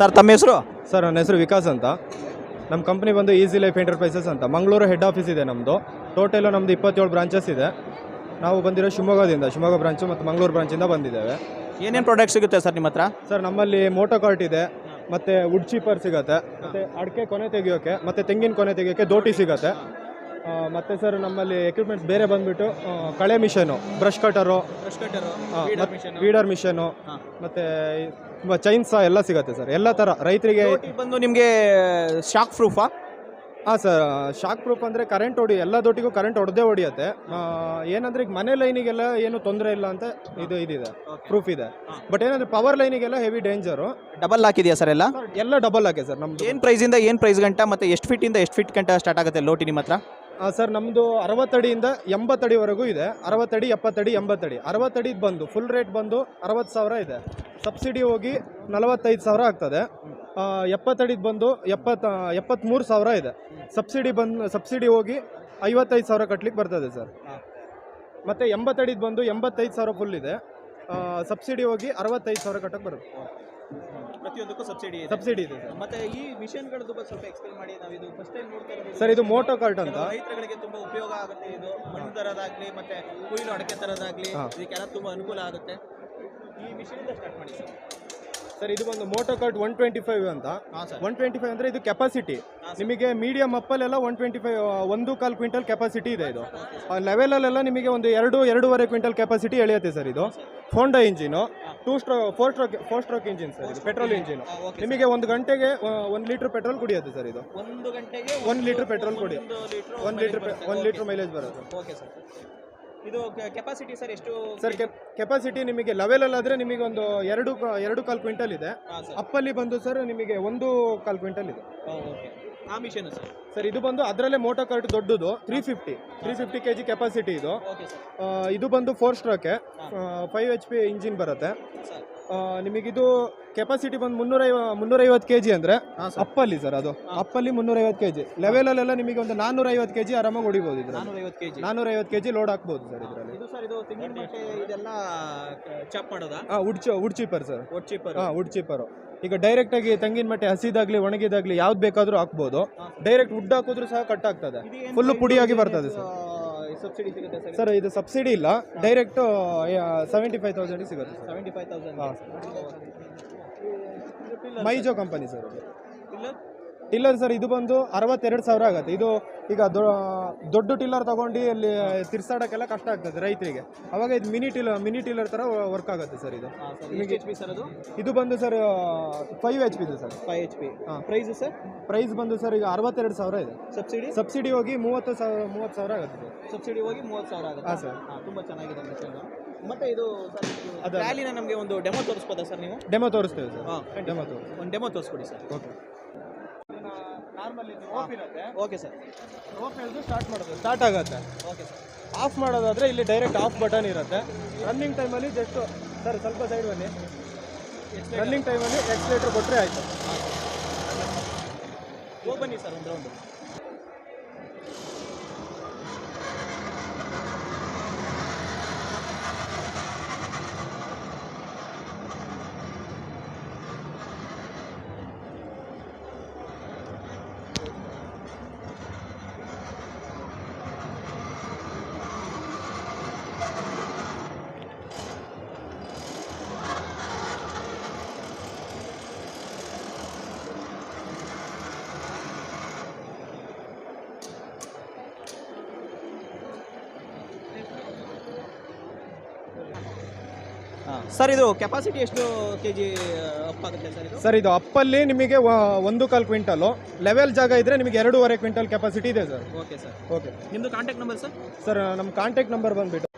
Sir ತಮ್ಮ ಹೆಸರು? Sir ನನ್ನ ಹೆಸರು ವಿಕಾಸ್ ಅಂತ. ನಮ್ಮ ಕಂಪ್ನಿ ಬಂದು ಈಸಿ ಲೈಫ್ ಎಂಟರ್ಪ್ರೈಸಸ್ ಅಂತ. ಮಂಗಳೂರು ಹೆಡ್ ಆಫೀಸ್ ಇದೆ ನಮ್ಮದು ಟೋಟಲ್ ನಮ್ಮದು ಇಪ್ಪತ್ತೇಳು ಬ್ರಾಂಚಸ್ ಇದೆ. ನಾವು ಬಂದಿರೋ ಶಿವಮೊಗ್ಗದಿಂದ ಶಿವಮೊಗ್ಗ ಬ್ರಾಂಚು ಮತ್ತು ಮಂಗಳೂರು ಬ್ರಾಂಚಿಂದ ಬಂದಿದ್ದೇವೆ. ಏನೇನು ಪ್ರಾಡಕ್ಟ್ ಸಿಗುತ್ತೆ ಸರ್ ನಿಮ್ಮ ಹತ್ರ? ಸರ್ ನಮ್ಮಲ್ಲಿ ಮೋಟೋ ಕಾರ್ಟ್ ಇದೆ ಮತ್ತು ವುಡ್ ಚೀಪರ್ ಸಿಗುತ್ತೆ ಮತ್ತು ಅಡಿಕೆ ಕೊನೆ ತೆಗಿಯೋಕ್ಕೆ ಮತ್ತು ತೆಂಗಿನ ಕೊನೆ ತೆಗಿಯೋಕ್ಕೆ ದೋಟಿ ಸಿಗುತ್ತೆ. ಮತ್ತು ಸರ್ ನಮ್ಮಲ್ಲಿ ಎಕ್ವಿಪ್ಮೆಂಟ್ಸ್ ಬೇರೆ ಬಂದುಬಿಟ್ಟು ಕಳೆ machine brush cutter weeder machine ಮತ್ತು ಚೈನ್ಸ ಎಲ್ಲ ಸಿಗುತ್ತೆ ಸರ್. ಎಲ್ಲ ಥರ ರೈತರಿಗೆ ಬಂದು ನಿಮಗೆ ಶಾಕ್ ಪ್ರೂಫಾ ಹಾಂ ಸರ್ ಶಾಕ್ ಪ್ರೂಫ್ ಅಂದರೆ ಕರೆಂಟ್ ಹೊಡಿ ಎಲ್ಲ ದೊಟ್ಟಿಗೂ ಕರೆಂಟ್ ಹೊಡೆದೇ ಹೊಡಿಯುತ್ತೆ. ಏನಂದ್ರೆ ಈಗ ಮನೆ ಲೈನಿಗೆಲ್ಲ ಏನು ತೊಂದರೆ ಇಲ್ಲ ಅಂತ ಇದು ಇದಿದೆ ಪ್ರೂಫ್ ಇದೆ. ಬಟ್ ಏನಂದ್ರೆ ಪವರ್ ಲೈನಿಗೆಲ್ಲ ಹೆವಿ ಡೇಂಜರು ಡಬಲ್ ಹಾಕಿದೆಯಾ ಸರ್ ಎಲ್ಲ? ಎಲ್ಲ ಡಬಲ್ ಹಾಕಿ ಸರ್ ನಮ್ದು. ಏನು ಪ್ರೈಸಿಂದ ಏನು ಪ್ರೈಸ್ ಗಂಟ ಮತ್ತು ಎಷ್ಟು ಫೀಟಿಂದ ಎಷ್ಟು ಫೀಟ್ ಗಂಟ ಸ್ಟಾರ್ಟ್ ಆಗುತ್ತೆ ಲೋಟಿ ನಿಮ್ಮ ಹತ್ರ ಸರ್ ನಮ್ಮದು ಅರವತ್ತಡಿಯಿಂದ ಎಂಬತ್ತಡಿವರೆಗೂ ಇದೆ. ಅರವತ್ತಡಿ ಎಪ್ಪತ್ತಡಿ ಎಂಬತ್ತಡಿ ಅರವತ್ತಡಿ ಬಂದು ಫುಲ್ ರೇಟ್ ಬಂದು ಅರವತ್ತು ಸಾವಿರ ಇದೆ. ಸಬ್ಸಿಡಿ ಹೋಗಿ ನಲವತ್ತೈದು ಸಾವಿರ ಆಗ್ತದೆ. ಎಪ್ಪತ್ತಡಿದು ಬಂದು ಎಪ್ಪತ್ತ ಎಪ್ಪತ್ತ್ಮೂರು ಸಾವಿರ ಇದೆ. ಸಬ್ಸಿಡಿ ಬಂದು ಸಬ್ಸಿಡಿ ಹೋಗಿ ಐವತ್ತೈದು ಸಾವಿರ ಕಟ್ಲಿಕ್ಕೆ ಬರ್ತದೆ, ಸರ್. ಮತ್ತು ಎಂಬತ್ತಡಿದು ಬಂದು ಎಂಬತ್ತೈದು ಸಾವಿರ ಫುಲ್ ಇದೆ. ಸಬ್ಸಿಡಿ ಹೋಗಿ ಅರವತ್ತೈದು ಸಾವಿರ ಕಟ್ಟಕ್ಕೆ ಬರುತ್ತೆ. ಪ್ರತಿಯೊಂದಕ್ಕೂ ಸಬ್ಸಿಡಿ ಸಬ್ಸಿಡಿ ಇದೆ ಸರ್ ಮತ್ತೆ ಈ ಮಿಷನ್ಗಳದ್ದು ಬಗ್ಗೆ ಸ್ವಲ್ಪ ಎಕ್ಸ್ಪ್ಲೇನ್ ಮಾಡಿ ನಾವು ಇದು ಫಸ್ಟ್ ಟೈಮ್ ನೋಡ್ತಾ ಇರೋದು ಸರ್ ಇದು ಮೋಟೋ ಕಾರ್ಟ್ ಅಂತ. ರೈತರುಗಳಿಗೆ ತುಂಬಾ ಉಪಯೋಗ ಆಗುತ್ತೆ ಇದು. ಮಣ್ಣು ತರದಾಗ್ಲಿ ಮತ್ತೆ ಕುಯಿಲು ಅಡಕೆ ತರದಾಗ್ಲಿ. ಇದಕ್ಕೆಲ್ಲ ತುಂಬಾ ಅನುಕೂಲ ಆಗುತ್ತೆ. ಈ ಮಿಷನ್ ಸ್ಟಾರ್ಟ್ ಮಾಡಿ ಸರ್ ಸರ್ ಇದು ಒಂದು moto cart one twenty five ಅಂತ ಒನ್ ಟ್ವೆಂಟಿ ಫೈವ್ ಅಂದರೆ ಇದು ಕೆಪಾಸಿಟಿ ನಿಮಗೆ ಮೀಡಿಯಂ ಅಪ್ಪಲ್ಲೆಲ್ಲ ಒನ್ ಟ್ವೆಂಟಿ ಫೈವ್ ಒಂದು ಕಾಲ್ ಕ್ವಿಂಟಲ್ ಕೆಪಾಸಿಟಿ ಇದೆ ಇದು. ಲೆವೆಲಲ್ಲೆಲ್ಲ ನಿಮಗೆ ಒಂದು ಎರಡು ಎರಡೂವರೆ ಕ್ವಿಂಟಲ್ ಕೆಪಾಸಿಟಿ ಎಳೆಯುತ್ತೆ ಸರ್ ಇದು. Honda engine two stroke four stroke four stroke engine sir ಇದು ಪೆಟ್ರೋಲ್ ಇಂಜಿನ್ ನಿಮಗೆ ಒಂದು ಗಂಟೆಗೆ ಒಂದು ಲೀಟರ್ ಪೆಟ್ರೋಲ್ ಕುಡಿಯುತ್ತೆ ಸರ್ ಇದು. ಒಂದು ಗಂಟೆಗೆ ಒಂದು ಲೀಟರ್ ಪೆಟ್ರೋಲ್ ಕುಡಿ. ಒಂದು ಲೀಟರ್ ಒಂದು ಲೀಟರ್ ಮೈಲೇಜ್ ಬರುತ್ತೆ. ಓಕೆ ಸರ್ ಇದು ಕೆಪಾಸಿಟಿ ಸರ್ ಎಷ್ಟು ಸರ್ ಕೆಪಾಸಿಟಿ ನಿಮಗೆ ಲೆವೆಲಲ್ಲಾದರೆ ನಿಮಗೆ ಒಂದು ಎರಡು ಎರಡು ಕಾಲು ಕ್ವಿಂಟಲ್ ಇದೆ. ಅಪ್ಪಲ್ಲಿ ಬಂದು ಸರ್ ನಿಮಗೆ ಒಂದು ಕಾಲು ಕ್ವಿಂಟಲ್ ಇದೆ. ಓಕೆ ಆ ಮಿಷನ್ ಸರ್. ಸರ್ ಇದು ಬಂದು ಅದರಲ್ಲೇ ಮೋಟೋ ಕಾರ್ಟ್ ದೊಡ್ಡದು. Three fifty three fifty K G capacity ಇದು. ಓಕೆ ಸರ್ ಆ, ಇದು ಬಂದು ಫೋರ್ ಸ್ಟ್ರೋಕೆ ಫೈವ್ ಎಚ್ ಪಿ ಇಂಜಿನ್ ಬರುತ್ತೆ. ಸರ್ ಆ, ನಿಮಗಿದು ಕೆಪಾಸಿಟಿ ಬಂದು ಮುನ್ನೂರೈವ ಮುನ್ನೂರೈವತ್ತು ಕೆ ಜಿ ಅಂದರೆ ಅಪ್ಪಲ್ಲಿ ಸರ್ ಅದು. ಅಪ್ಪಲ್ಲಿ ಮುನ್ನೂರೈವತ್ತು ಕೆ ಜಿ ಲೆವೆಲಲ್ಲೆಲ್ಲ ನಿಮಗೆ ಒಂದು ನಾನ್ನೂರೈವತ್ತು ಕೆ ಜಿ ಆರಾಮಾಗಿ ಹೊಡಿಬೋದು ಇದರಲ್ಲಿ. ನಾನ್ನೂರೈವತ್ತು ಕೆ ಜಿ ನಾನ್ನೂರೈವತ್ತು ಕೆ ಜಿ ಲೋಡ್ ಹಾಕ್ಬೋದು ಸರ್ ಇದರಲ್ಲಿ. ಇದು ಸರ್ ಇದು ತೆಂಗಿನ ಮಟ್ಟೆ ಇದೆಲ್ಲ ಚಾಪ್ ಮಾಡೋದಾ? ಹಾಂ ಚ ಚೀಪರ್ ಸರ್ ಒಟ್ಟು ಚೀಪರ್ ಹಾಂ ಚೀಪರು ಈಗ ಡೈರೆಕ್ಟಾಗಿ ತೆಂಗಿನ ಮಟ್ಟೆ ಹಸಿದಾಗ್ಲಿ ಒಣಗಿದಾಗ್ಲಿ ಯಾವ್ದು ಬೇಕಾದರೂ ಹಾಕ್ಬೋದು. ಡೈರೆಕ್ಟ್ ವುಡ್ ಹಾಕಿದ್ರು ಸಹ ಕಟ್ ಆಗ್ತದೆ. ಫುಲ್ಲು ಪುಡಿಯಾಗಿ ಬರ್ತದೆ ಸರ್. ಸಬ್ಸಿಡಿ ಸಿಗುತ್ತೆ ಸರ್? ಸರ್ ಇದು ಸಬ್ಸಿಡಿ ಇಲ್ಲ. ಡೈರೆಕ್ಟ್ ಸೆವೆಂಟಿ ಫೈವ್ ತೌಸಂಡ್ ಸಿಗುತ್ತೆ ಸರ್. ಸೆವೆಂಟಿ ಫೈವ್ ತೌಸಂಡ್ ಹಾಂ. ಮೈಜೋ ಕಂಪನಿ ಸರ್ ಟಿಲ್ಲರ್ ಸರ್ ಇದು ಬಂದು ಅರವತ್ತೆರಡು ಸಾವಿರ ಆಗುತ್ತೆ. ಇದು ಈಗ ದೊಡ್ಡ ಟಿಲ್ಲರ್ ತಗೊಂಡು ಅಲ್ಲಿ ತಿರ್ಸಾಡೋಕ್ಕೆಲ್ಲ ಕಷ್ಟ ಆಗ್ತದೆ ರೈತರಿಗೆ. ಅವಾಗ ಇದು ಮಿನಿ ಟಿಲ್ಲರ್ ಮಿನಿ ಟಿಲ್ಲರ್ ಥರ ವರ್ಕ್ ಆಗುತ್ತೆ ಸರ್ ಇದು. ಎಚ್ ಪಿ ಸರ್ ಅದು? ಇದು ಬಂದು ಸರ್ ಫೈವ್ ಎಚ್ ಪಿ ಇದೆ ಸರ್. ಫೈವ್ ಎಚ್ ಪಿ ಹಾಂ. Price sir? ಪ್ರೈಸ್ ಬಂದು ಸರ್ ಈಗ ಅರವತ್ತೆರಡು ಸಾವಿರ ಇದೆ. ಸಬ್ಸಿಡಿ ಸಬ್ಸಿಡಿ ಹೋಗಿ ಮೂವತ್ತು ಸಾವಿರ ಮೂವತ್ತು ಸಾವಿರ ಆಗುತ್ತೆ ಸರ್. ಸಬ್ಸಿಡಿ ಹೋಗಿ ಮೂವತ್ತು ಸಾವಿರ ಆಗುತ್ತೆ? ಹಾಂ ಸರ್. ತುಂಬ ಚೆನ್ನಾಗಿದೆ ಮತ್ತೆ ಇದು ಸರ್ ಅದು- ರ್ಯಾಲಿನ ನಮಗೆ ಒಂದು ಡೆಮೋ ತೋರಿಸ್ಬೋದಾ ಸರ್ ನೀವು? ಡೆಮೋ ತೋರಿಸ್ತೇವೆ ಸರ್. ಹಾಂ ಡೆಮೋ ತೋರಿಸಿ ಒಂದು demo ತೋರಿಸ್ಕೊಡಿ sir. Okay okay sir. Start ಮಾಡೋದು. ಸ್ಟಾರ್ಟ್ ಆಗುತ್ತೆ. Okay sir. ಆಫ್ ಮಾಡೋದಾದ್ರೆ ಇಲ್ಲಿ ಡೈರೆಕ್ಟ್ ಆಫ್ ಬಟನ್ ಇರುತ್ತೆ. ರನ್ನಿಂಗ್ ಟೈಮಲ್ಲಿ ಜಸ್ಟ್ ಸರ್ ಸ್ವಲ್ಪ ಸೈಡ್ ಬನ್ನಿ. ರನ್ನಿಂಗ್ ಟೈಮಲ್ಲಿ ಎಕ್ಸ್ಲೇಟರ್ ಕೊಟ್ಟರೆ ಆಯಿತು. ಹೋಗಿ ಬನ್ನಿ ಸರ್ ಒಂದು ರೌಂಡು ಸರ್ ಇದು ಕೆಪಾಸಿಟಿ ಎಷ್ಟು ಕೆ ಜಿ ಅಪ್ ಆಗುತ್ತೆ ಸರ್ ಇದು? ಸರ್ ಇದು ಅಪ್ಪಲ್ಲಿ ನಿಮಗೆ ವ- ಒಂದು ಕಾಲು ಕ್ವಿಂಟಲು. ಲೆವೆಲ್ ಜಾಗ ಇದ್ರೆ ನಿಮಗೆ ಎರಡೂವರೆ ಕ್ವಿಂಟಲ್ ಕೆಪಾಸಿಟಿ ಇದೆ ಸರ್. ಓಕೆ ಸರ್ ಓಕೆ ನಿಮ್ಮದು ಕಾಂಟ್ಯಾಕ್ಟ್ ನಂಬರ್ ಸರ್ ಸರ್ ನಮ್ಮ ಕಾಂಟ್ಯಾಕ್ಟ್ ನಂಬರ್ ಬಂದುಬಿಟ್ಟು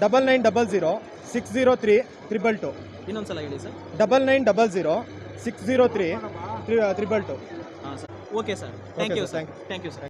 double nine double zero six zero three triple two ಇನ್ನೊಂದು ಸಲ ಹೇಳಿ sir double nine double zero six zero three triple two ಹಾಂ sir okay sir thank you. Sir thank you sir